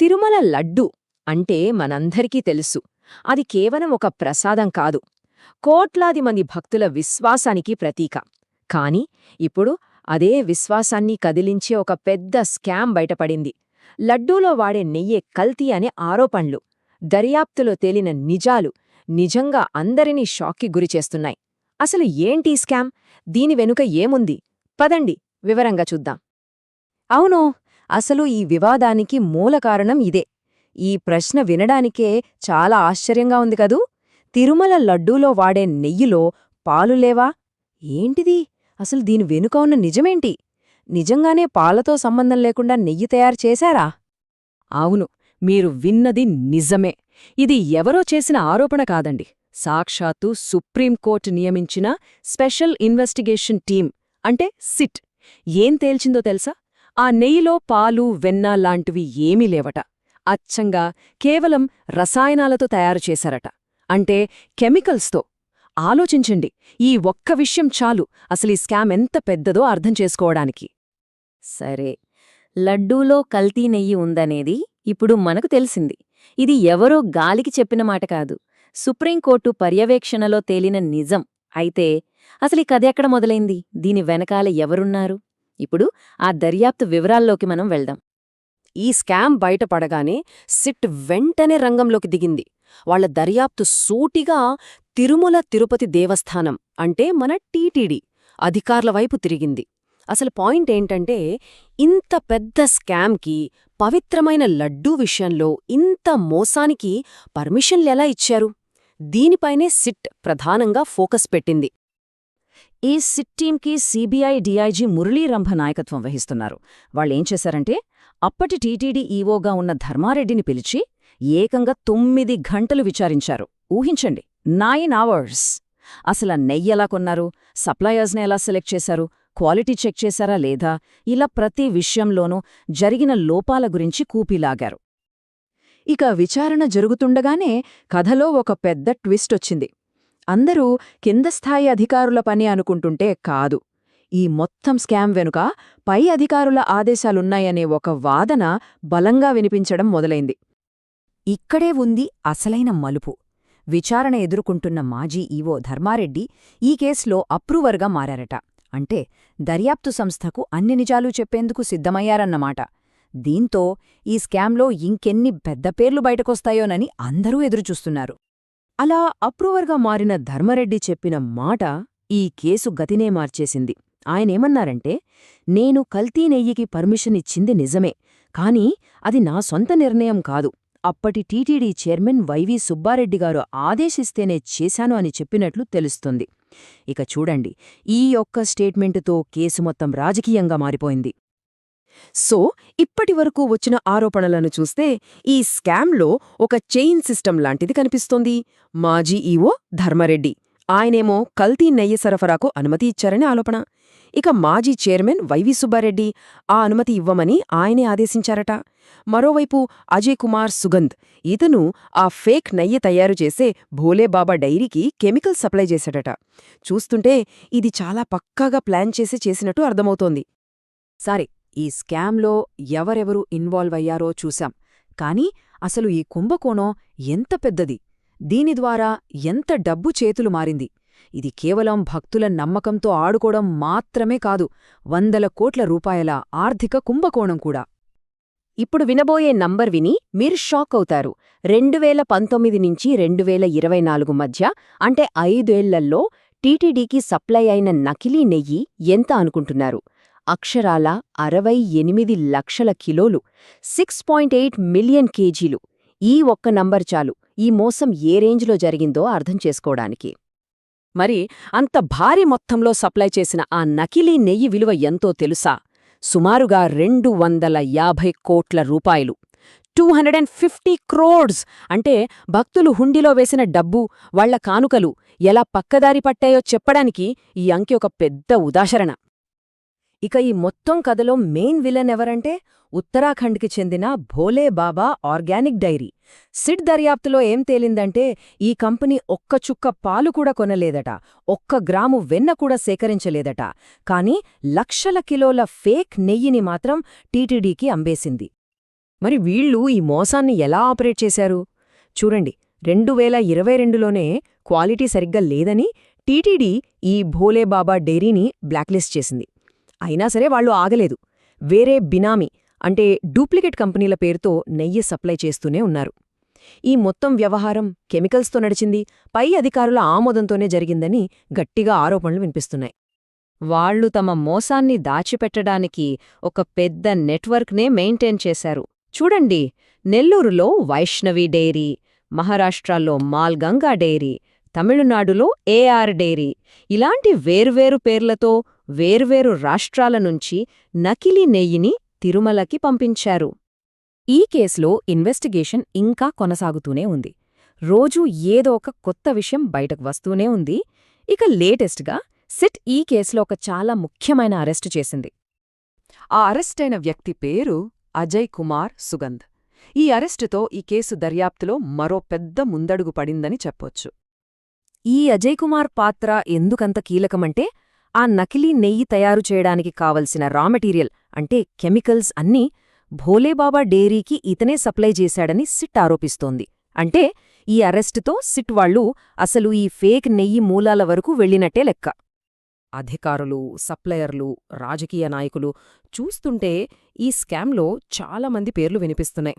తిరుమల లడ్డు అంటే మనందరికీ తెలుసు. అది కేవలం ఒక ప్రసాదం కాదు. కోట్లాది మంది భక్తుల విశ్వాసానికి ప్రతీక. కాని ఇప్పుడు అదే విశ్వాసాన్ని కదిలించే ఒక పెద్ద స్కామ్ బయటపడింది. లడ్డూలో వాడే నెయ్యే కల్తీ అనే ఆరోపణలు దర్యాప్తులో తేలిన నిజాలు నిజంగా అందరినీ షాక్కి గురిచేస్తున్నాయి అసలు ఏంటీ స్కామ్? దీని వెనుక ఏముంది? పదండి వివరంగా చూద్దాం. అవును అసలు ఈ వివాదానికి మూల కారణం ఇదే. ఈ ప్రశ్న వినడానికే చాలా ఆశ్చర్యంగా ఉంది కదూ? తిరుమల లడ్డూలో వాడే నెయ్యిలో పాలు లేవా? ఏంటిది? అసలు దీని వెనుక ఉన్న నిజమేంటి? నిజంగానే పాలతో సంబంధం లేకుండా నెయ్యి తయారు చేశారా? అవును మీరు విన్నది నిజమే. ఇది ఎవరో చేసిన ఆరోపణ కాదండి. సాక్షాత్తు సుప్రీంకోర్టు నియమించిన స్పెషల్ ఇన్వెస్టిగేషన్ టీం అంటే సిట్. ఏం తేల్చిందో తెలుసా? ఆ నెయ్యిలో పాలు వెన్న లాంటివి ఏమీ లేవట. అచ్చంగా కేవలం రసాయనాలతో తయారు చేశారట. అంటే కెమికల్స్తో. ఆలోచించండి ఈ ఒక్క విషయం చాలు. అసలీ స్కామ్ ఎంత పెద్దదో అర్థం చేసుకోవడానికి. సరే లడ్డూలో కల్తీ నెయ్యి ఉందనేది ఇప్పుడు మనకు తెలిసింది. ఇది ఎవరో గాలికి చెప్పిన మాట కాదు. సుప్రీంకోర్టు పర్యవేక్షణలో తేలిన నిజం. అయితే అసలు ఈ కథ ఎక్కడ మొదలైంది? దీని వెనకాల ఎవరున్నారు? ఇప్పుడు ఆ దర్యాప్తు వివరాల్లోకి మనం వెళ్దాం. ఈ స్కామ్ బయటపడగానే సిట్ వెంటనే రంగంలోకి దిగింది. వాళ్ళ దర్యాప్తు సూటిగా తిరుమల తిరుపతి దేవస్థానం అంటే మన టీటీడీ అధికారుల వైపు తిరిగింది. అసలు పాయింట్ ఏంటంటే ఇంత పెద్ద స్కామ్కి పవిత్రమైన లడ్డూ విషయంలో ఇంత మోసానికి పర్మిషన్లెలా ఇచ్చారు? దీనిపైనే సిట్ ప్రధానంగా ఫోకస్ పెట్టింది. ఈ సిట్ టీంకి సీబీఐ డీఐజీ మురళీరంభ నాయకత్వం వహిస్తున్నారు. వాళ్ళేం చేశారంటే అప్పటి టీటీడీ ఈవోగా ఉన్న ధర్మారెడ్డిని పిలిచి ఏకంగా తొమ్మిది గంటలు విచారించారు. ఊహించండి నైన్ అవర్స్. అసల ఎలా కొన్నారు? సప్లయర్స్ని ఎలా సెలెక్ట్ చేశారు? క్వాలిటీ చెక్ చేశారా లేదా? ఇలా ప్రతి విషయంలోనూ జరిగిన లోపాల గురించి కూపిలాగారు. ఇక విచారణ జరుగుతుండగానే కథలో ఒక పెద్ద ట్విస్ట్ వచ్చింది. అందరూ కింద స్థాయి అధికారుల పని అనుకుంటుంటే కాదు. ఈ మొత్తం స్కామ్ వెనుక పై అధికారుల ఆదేశాలున్నాయనే ఒక వాదన బలంగా వినిపించడం మొదలైంది. ఇక్కడే ఉంది అసలైన మలుపు. విచారణ ఎదుర్కొంటున్న మాజీ ఈవో ధర్మారెడ్డి ఈ కేసులో అప్రూవర్గా మారారట. అంటే దర్యాప్తు సంస్థకు అన్ని నిజాలు చెప్పేందుకు సిద్ధమయ్యారన్నమాట. దీంతో ఈ స్కామ్లో ఇంకెన్ని పెద్ద పేర్లు బయటకొస్తాయోనని అందరూ ఎదురుచూస్తున్నారు. అలా అప్రూవర్గా మారిన ధర్మరెడ్డి చెప్పిన మాట ఈ కేసు గతినే మార్చేసింది. ఆయనేమన్నారంటే నేను కల్తీ నెయ్యికి పర్మిషన్ ఇచ్చింది నిజమే కాని అది నా సొంత నిర్ణయం కాదు. అప్పటి టీటీడీ చైర్మన్ వైవి సుబ్బారెడ్డిగారు ఆదేశిస్తేనే చేశాను అని చెప్పినట్లు తెలుస్తుంది. ఇక చూడండి ఈ ఒక్క స్టేట్మెంటుతో కేసు మొత్తం రాజకీయంగా మారిపోయింది. సో ఇప్పటివరకు వచ్చిన ఆరోపణలను చూస్తే ఈ స్కామ్లో ఒక చైన్ సిస్టమ్ లాంటిది కనిపిస్తోంది. మాజీ ఈవో ధర్మరెడ్డి. ఆయనేమో కల్తీ నెయ్యి సరఫరాకు అనుమతి ఇచ్చారని ఆలోపణ ఇక మాజీ చైర్మన్ వైవి సుబ్బారెడ్డి ఆ అనుమతి ఇవ్వమని ఆయనే ఆదేశించారట. మరోవైపు అజయ్ కుమార్ సుగంధ్. ఇతను ఆ ఫేక్ నెయ్యి తయారు చేసే భోలేబాబా డైరీకి కెమికల్ సప్లై చేశాడట. చూస్తుంటే ఇది చాలా పక్కాగా ప్లాన్ చేసి చేసినట్టు అర్థమవుతోంది. సరే ఈ స్కామ్లో ఎవరెవరు ఇన్వాల్వ్ అయ్యారో చూశాం. కానీ అసలు ఈ కుంభకోణం ఎంత పెద్దది? దీని ద్వారా ఎంత డబ్బు చేతులు మారింది? ఇది కేవలం భక్తుల నమ్మకంతో ఆడుకోవడం మాత్రమే కాదు వందల కోట్ల రూపాయల ఆర్థిక కుంభకోణం కూడా. ఇప్పుడు వినబోయే నంబర్ విని మీరు షాక్ అవుతారు. రెండువేల పంతొమ్మిది నుంచి రెండువేల ఇరవై నాలుగు మధ్య అంటే ఐదేళ్ళల్లో టీటీడీకి సప్లై అయిన నకిలీ నెయ్యి ఎంత అనుకుంటున్నారు? అక్షరాల అరవై ఎనిమిది లక్షల కిలోలు సిక్స్ పాయింట్ ఎయిట్ మిలియన్ కేజీలు. ఈ ఒక్క నంబర్ చాలు. ఈ మోసం ఏ రేంజ్లో జరిగిందో అర్థం చేసుకోవడానికి. మరి అంత భారీ మొత్తంలో సప్లై చేసిన ఆ నకిలీ నెయ్యి విలువ ఎంతో తెలుసా? సుమారుగా రెండు వందల యాభై కోట్ల రూపాయలు. Two hundred and fifty crores! అంటే భక్తులు హుండీలో వేసిన డబ్బు వాళ్ళ కానుకలు ఎలా పక్కదారి పట్టాయో చెప్పడానికి ఈ అంకె ఒక పెద్ద ఉదాహరణ. ఇక ఈ మొత్తం కథలో మెయిన్ విలన్ ఎవరంటే ఉత్తరాఖండ్కి చెందిన Bhole Baba organic dairy. SIT దర్యాప్తులో ఏం తేలిందంటే ఈ కంపెనీ ఒక్క చుక్క పాలు కూడా కొనలేదట. ఒక్క గ్రాము వెన్న కూడా సేకరించలేదట. కాని లక్షల కిలోల ఫేక్ నెయ్యిని మాత్రం టీటీడీకి అంబేసింది. మరి వీళ్ళు ఈ మోసాన్ని ఎలా ఆపరేట్ చేశారు? చూడండి రెండు వేల ఇరవై రెండులోనే క్వాలిటీ సరిగ్గా లేదని టీటీడీ ఈ భోలేబాబా డైరీని బ్లాక్లిస్ట్ చేసింది. అయినా సరే వాళ్ళు ఆగలేదు. వేరే బినామీ అంటే డూప్లికేట్ కంపెనీల పేరుతో నెయ్యి సప్లై చేస్తూనే ఉన్నారు. ఈ మొత్తం వ్యవహారం కెమికల్స్తో నడిచింది పై అధికారుల ఆమోదంతోనే జరిగిందని గట్టిగా ఆరోపణలు వినిపిస్తున్నాయి. వాళ్ళు తమ మోసాన్ని దాచిపెట్టడానికి ఒక పెద్ద నెట్వర్క్నే మెయింటైన్ చేశారు. చూడండి నెల్లూరులో వైష్ణవి డైరీ మహారాష్ట్రలో మాల్గంగా డైరీ తమిళనాడులో ఏఆర్ డైరీ. ఇలాంటి వేర్వేరు పేర్లతో వేర్వేరు రాష్ట్రాల నుంచి నకిలీ నెయ్యిని తిరుమలకి పంపించారు. ఈ కేసులో ఇన్వెస్టిగేషన్ ఇంకా కొనసాగుతూనే ఉంది. రోజూ ఏదో ఒక కొత్త విషయం బయటకు వస్తూనే ఉంది. ఇక లేటెస్ట్గా సిట్ ఈ కేసులో ఒక చాలా ముఖ్యమైన అరెస్టు చేసింది. ఆ అరెస్టైన వ్యక్తి పేరు అజయ్ కుమార్ సుగంధ్. ఈ అరెస్టుతో ఈ కేసు దర్యాప్తులో మరో పెద్ద ముందడుగు పడిందని చెప్పొచ్చు. ఈ అజయ్ కుమార్ పాత్ర ఎందుకంత కీలకమంటే ఆ నకిలీ నెయ్యి తయారు చేయడానికి కావలసిన రా మెటీరియల్ అంటే కెమికల్స్ అన్నీ భోలేబాబా డేరీకి ఇతనే సప్లై చేశాడని సిట్ ఆరోపిస్తోంది. అంటే ఈ అరెస్టుతో సిట్ వాళ్ళు అసలు ఈ ఫేక్ నెయ్యి మూలాల వరకు వెళ్ళినట్టే లెక్క. అధికారులు సప్లయర్లు రాజకీయ నాయకులు చూస్తుంటే ఈ స్కామ్లో చాలామంది పేర్లు వినిపిస్తున్నాయి.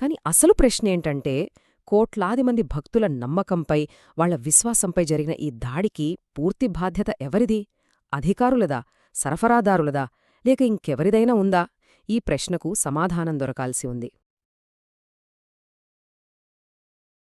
కాని అసలు ప్రశ్నేంటంటే కోట్లాది మంది భక్తుల నమ్మకంపై వాళ్ళ విశ్వాసంపై జరిగిన ఈ దాడికి పూర్తి బాధ్యత ఎవరిది? అధికారులదా? సరఫరాదారులదా? లేక ఇంకెవరిదైనా ఉందా? ఈ ప్రశ్నకు సమాధానం దొరకాల్సి ఉంది.